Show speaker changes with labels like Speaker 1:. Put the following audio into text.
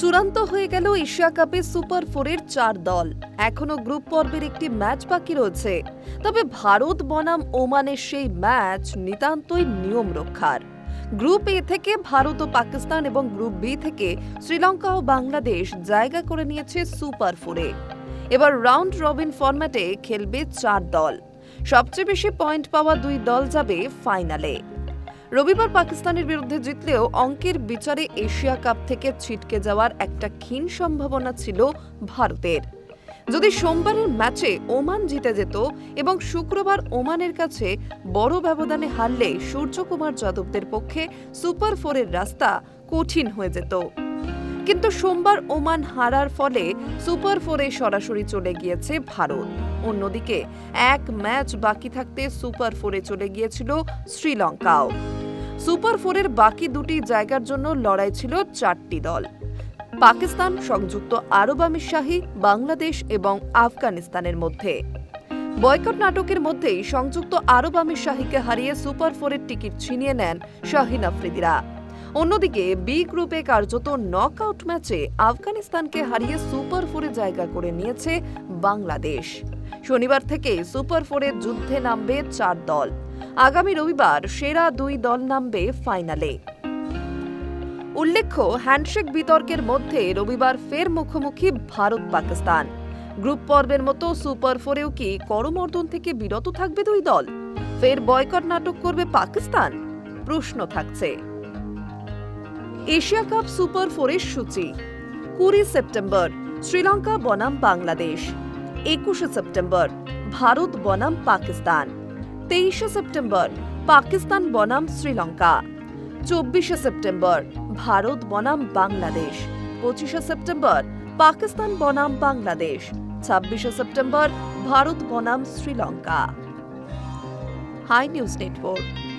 Speaker 1: চূড়ান্ত হয়ে গেল এশিয়া কাপে সুপার ফোরের চার দল। এখনও গ্রুপ পর্বের একটি ম্যাচ বাকি রয়েছে। তবে ভারত, বনাম, ওমানের সেই ম্যাচ নিতান্তই নিয়ম রক্ষার গ্রুপ এ থেকে ভারত ও পাকিস্তান এবং গ্রুপ বি থেকে শ্রীলঙ্কা ও বাংলাদেশ জায়গা করে নিয়েছে সুপার ফোরে। এবার রাউন্ড রবিন ফরম্যাটে খেলবে চার দল। সবচেয়ে বেশি পয়েন্ট পাওয়া দুই দল যাবে ফাইনালে। রবিবার পাকিস্তানের বিরুদ্ধে জিতলেও অঙ্কের বিচারে এশিয়া কাপ থেকে ছিটকে যাওয়ার একটা ক্ষীণ সম্ভাবনা ছিল ভারতের। যদি সোমবারের ম্যাচে ওমান জিতে যেত এবং শুক্রবার ওমানের কাছে বড় ব্যবধানে হারলে সূর্যকুমার যাদবদের পক্ষে সুপার ফোরের রাস্তা কঠিন হয়ে যেত। কিন্তু সোমবার ওমান হারার ফলে সুপার ফোরে সরাসরি চলে গিয়েছে ভারত। অন্যদিকে এক ম্যাচ বাকি থাকতে সুপার ফোরে চলে গিয়েছিল শ্রীলঙ্কাও। সুপার ফোরের বাকি দুটি জায়গার জন্য লড়াই ছিল চারটি দল। পাকিস্তান, সংযুক্ত আরব আমিরশাহী, বাংলাদেশ এবং আফগানিস্তানের মধ্যে। বয়কট নাটকের মধ্যেই সংযুক্ত আরব আমিরশাহীকে হারিয়ে সুপার ফোরের টিকিট ছিনিয়ে নেন শাহিন আফ্রিদিরা। অন্যদিকে বি গ্রুপে কার্যত নকআউট ম্যাচে আফগানিস্তানকে হারিয়ে সুপার ফোরে জায়গা করে নিয়েছে বাংলাদেশ। শনিবার থেকে সুপার ফোরের যুদ্ধে নামবে চার দল। আগামী রবিবার সেরা দুই দল নামবে ফাইনালে। উল্লেখ্য, হ্যান্ডশেক বিতর্কের মধ্যে রবিবার ফের মুখোমুখি ভারত পাকিস্তান গ্রুপ পর্বের মতো সুপার ফোরেও কি করমর্দন থেকে বিরত থাকবে দুই দল? ফের বয়কট নাটক করবে পাকিস্তান? প্রশ্ন থাকছে। এশিয়া কাপ সুপার ফোরের সূচি, কুড়ি সেপ্টেম্বর, শ্রীলঙ্কা বনাম বাংলাদেশ। একুশে সেপ্টেম্বর, ভারত বনাম পাকিস্তান। তেইশে সেপ্টেম্বর, পাকিস্তান বনাম শ্রীলঙ্কা। চব্বিশে সেপ্টেম্বর, ভারত বনাম বাংলাদেশ। পঁচিশে সেপ্টেম্বর, পাকিস্তান বনাম বাংলাদেশ। ছাব্বিশে সেপ্টেম্বর, ভারত বনাম শ্রীলঙ্কা। High news network.